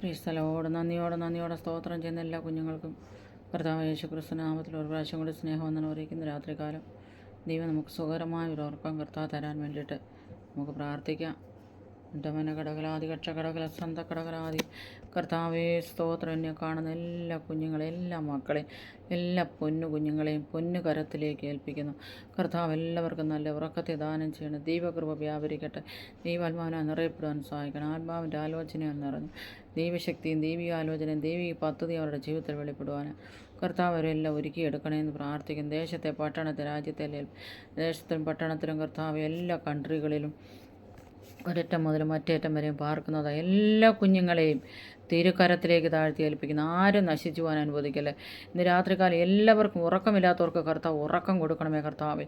പ്രീസ്ഥലോട് നന്ദിയോടെ നന്ദിയോടെ സ്തോത്രം ചെയ്യുന്ന എല്ലാ കുഞ്ഞുങ്ങൾക്കും കർത്താവ് യേശു ക്രിസ്തു നാമത്തിൽ ഒരു പ്രാവശ്യം കൂടി സ്നേഹവന്ദനം അറിയിക്കുന്ന. രാത്രികാലം ദൈവം നമുക്ക് സുഖകരമായ ഒരു ഉറക്കം കർത്താവ് തരാൻ വേണ്ടിയിട്ട് നമുക്ക് പ്രാർത്ഥിക്കാം. ഡമന കടകലാതി കക്ഷ കടകല സന്ത കടകലാതി കർത്താവേ സ്തോത്രം കാണുന്ന എല്ലാ കുഞ്ഞുങ്ങളെയും എല്ലാ മക്കളെയും എല്ലാ പൊന്നു കുഞ്ഞുങ്ങളെയും പൊന്നു കരത്തിലേക്ക് ഏൽപ്പിക്കുന്നു. കർത്താവ് എല്ലാവർക്കും നല്ല ഉറക്കത്തെ ദാനം ചെയ്യണം. ദൈവകൃപ വ്യാപരിക്കട്ടെ. ദൈവാത്മാവിനെ നിറയപ്പെടുവാൻ സഹായിക്കണം. ആത്മാവിന്റെ ആലോചനയാൽ നിറഞ്ഞു ദൈവശക്തിയും ദൈവിക ആലോചനയും ദൈവിക പദ്ധതി അവരുടെ ജീവിതത്തിൽ വെളിപ്പെടുവാനും കർത്താവ് അവരെല്ലാം ഒരുക്കിയെടുക്കണമെന്ന് പ്രാർത്ഥിക്കുന്നു. ദേശത്തെ പട്ടണത്തെ രാജ്യത്തെ ദേശത്തിലും പട്ടണത്തിലും കർത്താവ് എല്ലാ കൺട്രികളിലും ഒരറ്റം മുതൽ മറ്റേറ്റം വരെയും പാർക്കുന്നത് എല്ലാ കുഞ്ഞുങ്ങളെയും. തിരുക്കരത്തിലേക്ക് താഴ്ത്തി ഏൽപ്പിക്കുന്നു. ആരും നശിച്ചു പോകാൻ അനുവദിക്കല്ലേ. ഇന്ന് രാത്രികാലം എല്ലാവർക്കും ഉറക്കമില്ലാത്തവർക്ക് കർത്താവ് ഉറക്കം കൊടുക്കണമേ കർത്താവ്.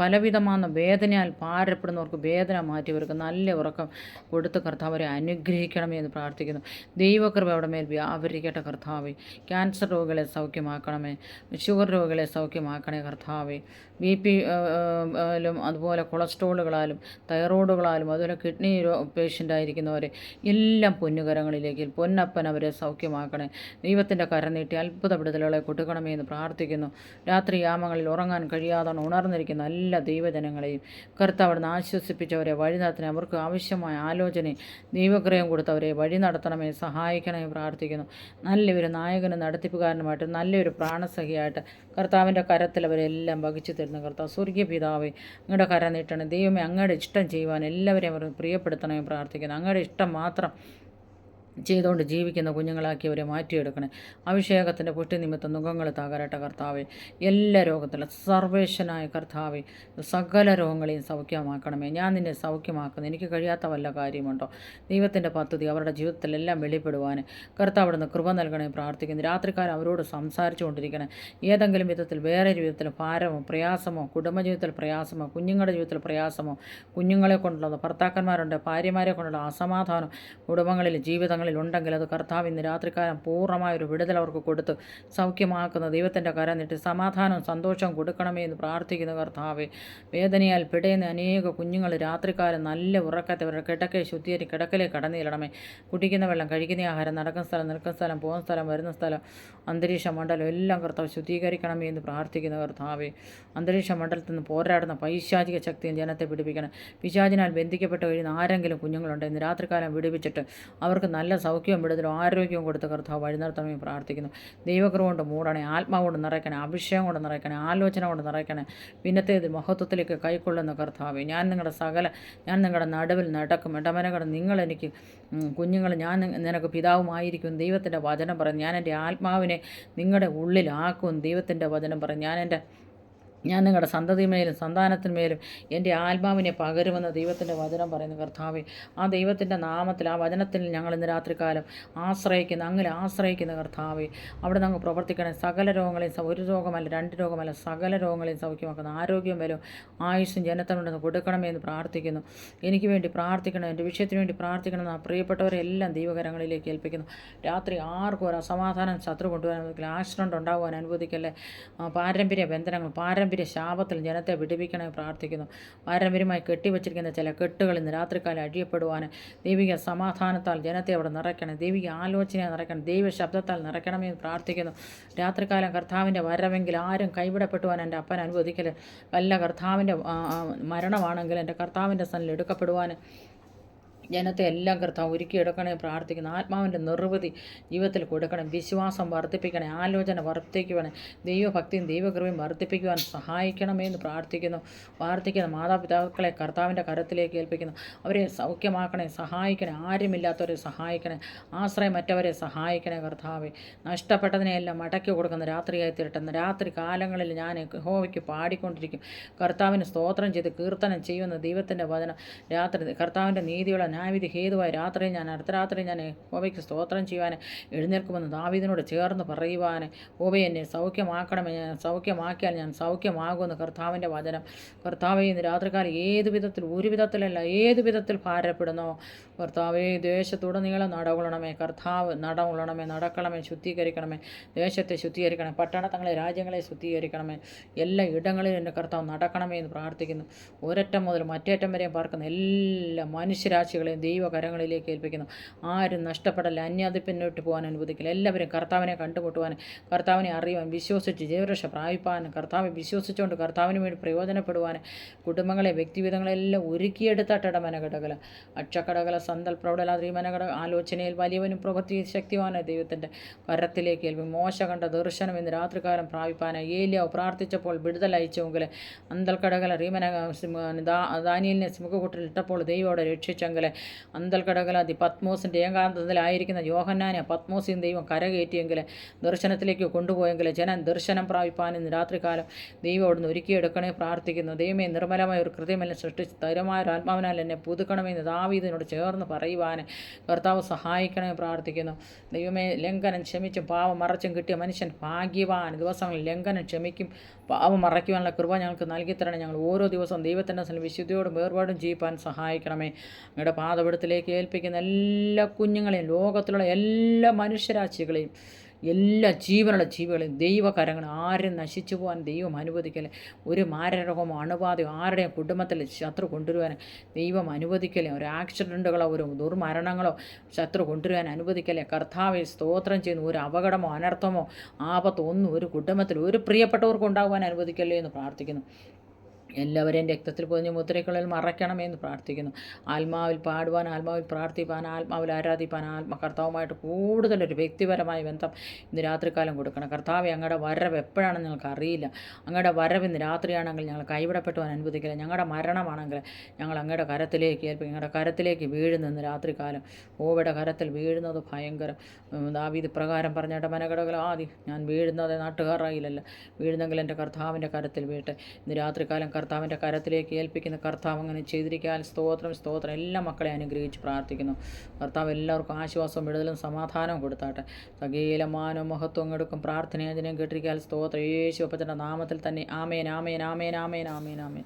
പലവിധமான വേദനയാൽ പാരപ്പെടുന്നവർക്ക് വേദന മാറ്റിയവർക്ക് നല്ല ഉറക്കം കൊടുത്ത് കർത്താവരെ അനുഗ്രഹിക്കണമേ എന്ന് പ്രാർത്ഥിക്കുന്നു. ദൈവകൃപ അവിടെ മേൽ വ്യാപരിക്കട്ടെ കർത്താവ്. ക്യാൻസർ രോഗികളെ സൗഖ്യമാക്കണമേ. ഷുഗർ രോഗികളെ സൗഖ്യമാക്കണേ കർത്താവ്. ബി പി അതുപോലെ കൊളസ്ട്രോളുകളാലും തൈറോയിഡുകളാലും അതുപോലെ കിഡ്നി പേഷ്യന്റ് ആയിരിക്കുന്നവരെ എല്ലാം പൊന്നുകരങ്ങളിലേക്ക് പൊന്നപ്പൻ അവരെ സൗഖ്യമാക്കണേ. ദൈവത്തിന്റെ കരം നീട്ടി അത്ഭുത കൊടുക്കണമേ എന്ന് പ്രാർത്ഥിക്കുന്നു. രാത്രി യാമങ്ങളിൽ ഉറങ്ങാൻ കഴിയാതെ ഉണർന്നിരിക്കുന്ന എല്ലാ ദൈവജനങ്ങളെയും. കർത്താവിടുന്ന് ആശ്വസിപ്പിച്ചവരെ വഴി നടത്തണേ അവർക്ക് ആവശ്യമായ ആലോചനയും ദൈവഗ്രഹം കൊടുത്തവരെ വഴി നടത്തണമേ സഹായിക്കണമേ പ്രാർത്ഥിക്കുന്നു. നല്ലൊരു നായകനും നടത്തിപ്പുകാരനുമായിട്ട് നല്ലൊരു പ്രാണസഖിയായിട്ട് കർത്താവിന്റെ കരത്തിൽ അവരെല്ലാം വഹിച്ചു തരുന്ന. കർത്താവ് സ്വർഗീയ പിതാവേ അങ്ങയുടെ കര നീട്ടണേ. ദൈവമേ അങ്ങയുടെ ഇഷ്ടം ചെയ്യുവാൻ എല്ലാവരെയും അവർ പ്രിയപ്പെടുത്തണമെന്ന് പ്രാർത്ഥിക്കുന്നു. അങ്ങയുടെ ഇഷ്ടം മാത്രം ചെയ്തുകൊണ്ട് ജീവിക്കുന്ന കുഞ്ഞുങ്ങളാക്കി അവരെ മാറ്റിയെടുക്കണേ. അഭിഷേകത്തിന്റെ പുഷ്ടി നിമിത്തം മുഖങ്ങൾ തകരട്ടെ കർത്താവെ. എല്ലാ രോഗത്തിലും സർവേശനായ കർത്താവെ സകല രോഗങ്ങളെയും സൗഖ്യമാക്കണമേ. ഞാൻ നിന്നെ സൗഖ്യമാക്കുന്നു. എനിക്ക് കഴിയാത്ത വല്ല കാര്യമുണ്ടോ? ദൈവത്തിന്റെ പദ്ധതി അവരുടെ ജീവിതത്തിലെല്ലാം വെളിപ്പെടുവാൻ കർത്താവ് അവിടുന്ന് കൃപ നൽകണേ പ്രാർത്ഥിക്കുന്നു. രാത്രിക്കാലം അവരോട് സംസാരിച്ചു കൊണ്ടിരിക്കണേ ഏതെങ്കിലും വിധത്തിൽ വേറെ ജീവിതത്തിൽ ഭാരമോ പ്രയാസമോ കുടുംബജീവിതത്തിൽ പ്രയാസമോ കുഞ്ഞുങ്ങളുടെ ജീവിതത്തിൽ പ്രയാസമോ കുഞ്ഞുങ്ങളെ കൊണ്ടുള്ളത് ഭർത്താക്കന്മാരുണ്ട് ഭാര്യമാരെ കൊണ്ടുള്ള അസമാധാനം കുടുംബങ്ങളിൽ ജീവിതങ്ങളിൽ ഉണ്ടെങ്കിൽ അത് കർത്താവ് ഇന്ന് രാത്രിക്കാലം പൂർണമായൊരു വിടുതൽ അവർക്ക് കൊടുത്ത് സൗഖ്യമാക്കുന്ന ദൈവത്തിന്റെ കരം നീട്ടി സമാധാനവും സന്തോഷവും കൊടുക്കണമേ എന്ന് പ്രാർത്ഥിക്കുന്ന കർത്താവെ. വേദനയാൽ പിടയുന്ന അനേക കുഞ്ഞുങ്ങൾ രാത്രിക്കാലം നല്ല ഉറക്കത്തെ അവരുടെ കിടക്കെ ശുദ്ധീകരിച്ച് കിടക്കലേ കടന്നിടണമേ കുടിക്കുന്ന വെള്ളം കഴിക്കുന്ന ആഹാരം നടക്കുന്ന സ്ഥലം നിൽക്കുന്ന സ്ഥലം പോകുന്ന സ്ഥലം വരുന്ന സ്ഥലം അന്തരീക്ഷ മണ്ഡലം എല്ലാം കർത്താവ് ശുദ്ധീകരിക്കണമേ എന്ന് പ്രാർത്ഥിക്കുന്ന കർത്താവെ. അന്തരീക്ഷ മണ്ഡലത്തിൽ നിന്ന് പോരാടുന്ന പൈശാചിക ശക്തിയും ജനത്തെ പിടിപ്പിക്കണം. പിശാചിനാൽ ബന്ധിക്കപ്പെട്ട് കഴിയുന്ന ആരെങ്കിലും കുഞ്ഞുങ്ങളുണ്ട് ഇന്ന് രാത്രികാലം വിടുവിച്ചിട്ട് അവർക്ക് നല്ല സൗഖ്യവും വിടുതലും ആരോഗ്യവും കൊടുത്ത കർത്താവ് വഴി നടത്തണമെന്ന് പ്രാർത്ഥിക്കുന്നു. ദൈവകൃപ കൊണ്ട് മൂടണേ ആത്മാവ് കൊണ്ട് നിറയ്ക്കണേ അഭിഷേകം കൊണ്ട് നിറയ്ക്കണേ ആലോചന കൊണ്ട് നിറയ്ക്കണേ. പിന്നത്തേത് മഹത്വത്തിലേക്ക് കൈക്കൊള്ളുന്ന കർത്താവ് ഞാൻ നിങ്ങളുടെ സകല ഞാൻ നിങ്ങളുടെ നടുവിൽ നടക്കും. ഇടമനകൾ നിങ്ങൾ എനിക്ക് കുഞ്ഞുങ്ങൾ ഞാൻ നിനക്ക് പിതാവുമായിരിക്കും. ദൈവത്തിന്റെ വചനം പറയും ഞാൻ എന്റെ ആത്മാവിനെ നിങ്ങളുടെ ഉള്ളിലാക്കും. ദൈവത്തിന്റെ വചനം പറയും ഞാൻ എന്റെ ഞാൻ നിങ്ങളുടെ സന്തതിമേലും സന്താനത്തിന്മേലും എന്റെ ആത്മാവിനെ പകരുമെന്ന് ദൈവത്തിന്റെ വചനം പറയുന്നു കർത്താവെ. ആ ദൈവത്തിന്റെ നാമത്തിൽ ആ വചനത്തിൽ ഞങ്ങൾ ഇന്ന് രാത്രികാലം ആശ്രയിക്കുന്ന അങ്ങനെ ആശ്രയിക്കുന്ന കർത്താവെ. അവിടെ ഞങ്ങൾ പ്രവർത്തിക്കണേ. സകല രോഗങ്ങളെയും ഒരു രോഗമല്ല രണ്ട് രോഗമല്ല സകല രോഗങ്ങളെയും സൗഖ്യമാക്കുന്ന ആരോഗ്യം വരും ആയുസ്സും ജനത്തിനുണ്ടെന്ന് കൊടുക്കണമേ എന്ന് പ്രാർത്ഥിക്കുന്നു. എനിക്ക് വേണ്ടി പ്രാർത്ഥിക്കണം എന്റെ വിഷയത്തിന് വേണ്ടി പ്രാർത്ഥിക്കണം ആ പ്രിയപ്പെട്ടവരെല്ലാം ദൈവകരങ്ങളിലേക്ക് ഏൽപ്പിക്കുന്നു. രാത്രി ആർക്കും ഒരു അസമാധാനം ശത്രു കൊണ്ടുവരാൻ ആക്സിഡന്റ് ആക്സിഡന്റ് ഉണ്ടാകുവാൻ അനുവദിക്കല്ലേ? പാരമ്പര്യ ബന്ധനങ്ങൾ പാരമ്പര്യ ശാപത്തിൽ ജനത്തെ വിടുവിക്കണേ പ്രാർത്ഥിക്കുന്നു. പാരമ്പര്യമായി കെട്ടിവച്ചിരിക്കുന്ന ചില കെട്ടുകൾ ഇന്ന് രാത്രികാലം അഴിയപ്പെടുവാൻ ദൈവിക സമാധാനത്താൽ ജനത്തെ അവിടെ നിറയ്ക്കണം ദൈവിക ആലോചനയെ നിറയ്ക്കണം ദൈവ ശബ്ദത്താൽ നിറയ്ക്കണമെന്ന് പ്രാർത്ഥിക്കുന്നു. രാത്രികാലം കർത്താവിന്റെ വരവെങ്കിൽ ആരും കൈവിടപ്പെട്ടുവാൻ എന്റെ അപ്പൻ അനുവദിക്കൽ വല്ല കർത്താവിന്റെ മരണമാണെങ്കിൽ എന്റെ കർത്താവിന്റെ സ്ഥലം എടുക്കപ്പെടുവാൻ ജനത്തെ എല്ലാം കർത്താവ് ഒരുക്കിയെടുക്കണേ പ്രാർത്ഥിക്കുന്നു ആത്മാവിന്റെ നിർവൃതി ജീവിതത്തിൽ കൊടുക്കണം വിശ്വാസം വർദ്ധിപ്പിക്കണേ ആലോചന വർദ്ധിക്കുവാൻ ദൈവഭക്തിയും ദൈവകൃപയും വർദ്ധിപ്പിക്കുവാൻ സഹായിക്കണമേ എന്ന് പ്രാർത്ഥിക്കുന്നു. പ്രാർത്ഥിക്കുന്ന മാതാപിതാക്കളെ കർത്താവിന്റെ കരത്തിലേക്ക് ഏൽപ്പിക്കുന്നു. അവരെ സൗഖ്യമാക്കണേ സഹായിക്കണേ ആരുമില്ലാത്തവരെ സഹായിക്കണേ ആശ്രയം ആശ്രയമറ്റവരെ സഹായിക്കണേ കർത്താവെ. നഷ്ടപ്പെട്ടതിനെയെല്ലാം മടക്കി കൊടുക്കുന്ന രാത്രിയായി തീരട്ടെ രാത്രി കാലങ്ങളിൽ ഞാൻ ഹോവയ്ക്ക് പാടിക്കൊണ്ടിരിക്കും. കർത്താവിന് സ്തോത്രം ചെയ്ത് കീർത്തനം ചെയ്യുന്ന ദൈവത്തിന്റെ വചനം രാത്രി കർത്താവിന്റെ നീതിയുള്ള ന്യായവിധി ഹേതുവായി രാത്രി ഞാൻ അർദ്ധരാത്രി രാത്രി ഞാൻ ഓവയ്ക്ക് സ്തോത്രം ചെയ്യുവാൻ എഴുന്നേൽക്കുമെന്ന് ദാവിദിനോട് ചേർന്ന് പറയുവാൻ ഓവ എന്നെ സൗഖ്യമാക്കണമേ ഞാൻ സൗഖ്യമാക്കിയാൽ ഞാൻ സൗഖ്യമാകുമെന്ന് കർത്താവിന്റെ വചനം. കർത്താവെ ഇന്ന് രാത്രിക്കാലം ഏത് വിധത്തിൽ ഒരു വിധത്തിലല്ല ഏത് വിധത്തിൽ ഭാരപ്പെടുന്നോ? കർത്താവെ ദേശത്തുടനീളം നടകൊള്ളണമേ കർത്താവ് നടകൊള്ളണമേ നടക്കണമേ ശുദ്ധീകരിക്കണമേ ദേശത്തെ ശുദ്ധീകരിക്കണമേ പട്ടണത്തങ്ങളെ രാജ്യങ്ങളെ ശുദ്ധീകരിക്കണമേ എല്ലാ ഇടങ്ങളിലും എന്റെ കർത്താവ് നടക്കണമേ എന്ന് പ്രാർത്ഥിക്കുന്നു. ഒരറ്റം മുതൽ മറ്റേറ്റം വരെയും പാർക്കുന്ന എല്ലാ മനുഷ്യരാശികളെ കുഞ്ഞുങ്ങളെയും ദൈവകരങ്ങളിലേക്ക് ഏൽപ്പിക്കുന്നു. ആരും നഷ്ടപ്പെടല്ല. അന്യാധിപ്പിന്നോട്ട് പോകാൻ അനുവദിക്കില്ല. എല്ലാവരും കർത്താവിനെ കണ്ടുമുട്ടുവാനും കർത്താവിനെ അറിയുവാൻ വിശ്വസിച്ച് ജീവരക്ഷ പ്രാപിപ്പാനും കർത്താവെ വിശ്വസിച്ചുകൊണ്ട് കർത്താവിന് വേണ്ടി പ്രയോജനപ്പെടുവാനും കുടുംബങ്ങളെ വ്യക്തിവിധങ്ങളെല്ലാം ഒരുക്കിയെടുത്തട്ടട മനകടകല അക്ഷക്കടകല സന്തൽ പ്രൗഢലാദ്രി മനകട ആലോചനയിൽ വലിയവനും പ്രവൃത്തി ശക്തിവാനായ ദൈവത്തിന്റെ കരത്തിലേക്ക് ഏൽപ്പി മോശ കണ്ട ദർശനം ഇന്ന് രാത്രികാലം പ്രാപിപ്പാനായി. ഏലിയാവ് പ്രാർത്ഥിച്ചപ്പോൾ വിടുതൽ അയച്ചെങ്കിൽ അന്തൽക്കടകല റീമന ദാനിയലിനെ സിമുഖക്കൂട്ടിൽ ഇട്ടപ്പോൾ ദൈവോടെ രക്ഷിച്ചെങ്കിൽ അന്തൽക്കടകല ദി പത്മോസിന്റെ ഏകാന്തത്തിലായിരിക്കുന്ന യോഹന്നാനെ പത്മോസിയും ദൈവം കരകയറ്റിയെങ്കിൽ ദർശനത്തിലേക്ക് കൊണ്ടുപോയെങ്കിൽ ജനൻ ദർശനം പ്രാപിപ്പാൻ ഇന്ന് രാത്രികാലം ദൈവം അവിടുന്ന് ഒരുക്കിയെടുക്കണേ പ്രാർത്ഥിക്കുന്നു. ദൈവമേ നിർമ്മലമായ ഒരു കൃത്യമെല്ലാം സൃഷ്ടിച്ച് തരമായ ഒരു ആത്മാവിനാൽ എന്നെ പുതുക്കണമെന്ന് ദാവീദിനോട് ചേർന്ന് പറയുവാൻ കർത്താവ് സഹായിക്കണമേ പ്രാർത്ഥിക്കുന്നു. ദൈവമേ ലംഘനം ക്ഷമിച്ചും പാവം മറച്ചും കിട്ടിയ മനുഷ്യൻ ഭാഗ്യവാൻ. ദിവസങ്ങളിൽ ലംഘനം ക്ഷമിക്കും പാവം മറയ്ക്കുവാനുള്ള കൃപ ഞങ്ങൾക്ക് നൽകി തരണം ഞങ്ങൾ ഓരോ ദിവസവും ദൈവത്തിന്റെ വിശുദ്ധിയോടും വേർപാടും ജീവിപ്പാൻ സഹായിക്കണമേ. ഞങ്ങളുടെ പാതപിടത്തിലേക്ക് ഏൽപ്പിക്കുന്ന എല്ലാ കുഞ്ഞുങ്ങളെയും ലോകത്തിലുള്ള എല്ലാ മനുഷ്യരാശികളെയും എല്ലാ ജീവനുള്ള ജീവികളെയും ദൈവകരങ്ങൾ ആരും നശിച്ചു പോകാൻ ദൈവം അനുവദിക്കലേ ഒരു മാരരോഗമോ അണുബാധയോ ആരുടെയും കുടുംബത്തിൽ ശത്രു കൊണ്ടുവരുവാൻ ദൈവം അനുവദിക്കലേ ഒരു ആക്സിഡന്റുകളോ ഒരു ദുർമരണങ്ങളോ ശത്രു കൊണ്ടുവരാൻ അനുവദിക്കലേ കർത്താവെ സ്തോത്രം ചെയ്യുന്ന. ഒരു അപകടമോ അനർത്ഥമോ ആപത്തോ ഒന്നും ഒരു കുടുംബത്തിൽ ഒരു പ്രിയപ്പെട്ടവർക്ക് ഉണ്ടാകുവാൻ അനുവദിക്കല്ലേ എന്ന് പ്രാർത്ഥിക്കുന്നു. എല്ലാവരെയും രക്തത്തിൽ പൊതിഞ്ഞ് മുദ്രയ്ക്കുള്ളിൽ മറയ്ക്കണമെന്ന് പ്രാർത്ഥിക്കുന്നു. ആത്മാവിൽ പാടുവാൻ ആത്മാവിൽ പ്രാർത്ഥിപ്പാൻ ആത്മാവിൽ ആരാധിപ്പാൻ ആത്മ കർത്താവുമായിട്ട് കൂടുതലൊരു വ്യക്തിപരമായ ബന്ധം ഇന്ന് രാത്രികാലം കൊടുക്കണം. കർത്താവ് ഞങ്ങളുടെ വരവ് എപ്പോഴാണെന്ന് ഞങ്ങൾക്ക് അറിയില്ല. അങ്ങയുടെ വരവ് ഇന്ന് രാത്രിയാണെങ്കിൽ ഞങ്ങൾ കൈവിടപ്പെട്ടുവാൻ അനുവദിക്കില്ല. ഞങ്ങളുടെ മരണമാണെങ്കിൽ ഞങ്ങൾ അങ്ങയുടെ കരത്തിലേക്ക് ഏൽപ്പിക്കും. ഞങ്ങളുടെ കരത്തിലേക്ക് വീഴുന്നു ഇന്ന് രാത്രികാലം ഓവിടെ കരത്തിൽ വീഴുന്നത് ഭയങ്കരം. ദാവീത് പ്രകാരം പറഞ്ഞിട്ട് മനകടകൾ ആദ്യം ഞാൻ വീഴുന്നത് നാട്ടുകാരായില്ലല്ലോ വീഴുന്നെങ്കിൽ എന്റെ കർത്താവിന്റെ കരത്തിൽ വീട്ടെ. ഇന്ന് രാത്രികാലം കർത്താവിന്റെ കരത്തിലേക്ക് ഏൽപ്പിക്കുന്ന കർത്താവ് അങ്ങനെ ചെയ്തിരിക്കാൻ സ്തോത്രം സ്തോത്രം. എല്ലാ മക്കളെ അനുഗ്രഹിച്ച് പ്രാർത്ഥിക്കുന്നു. കർത്താവ് എല്ലാവർക്കും ആശ്വാസവും വിടുതലും സമാധാനവും കൊടുത്താട്ടെ. സകീലമാനവും മഹത്വം എടുക്കും. പ്രാർത്ഥനയും കേട്ടിരിക്കാൻ സ്തോത്രം. യേശു അപ്പച്ചന്റെ നാമത്തിൽ തന്നെ ആമേൻ ആമേൻ ആമേൻ ആമേൻ ആമേൻ ആമേൻ.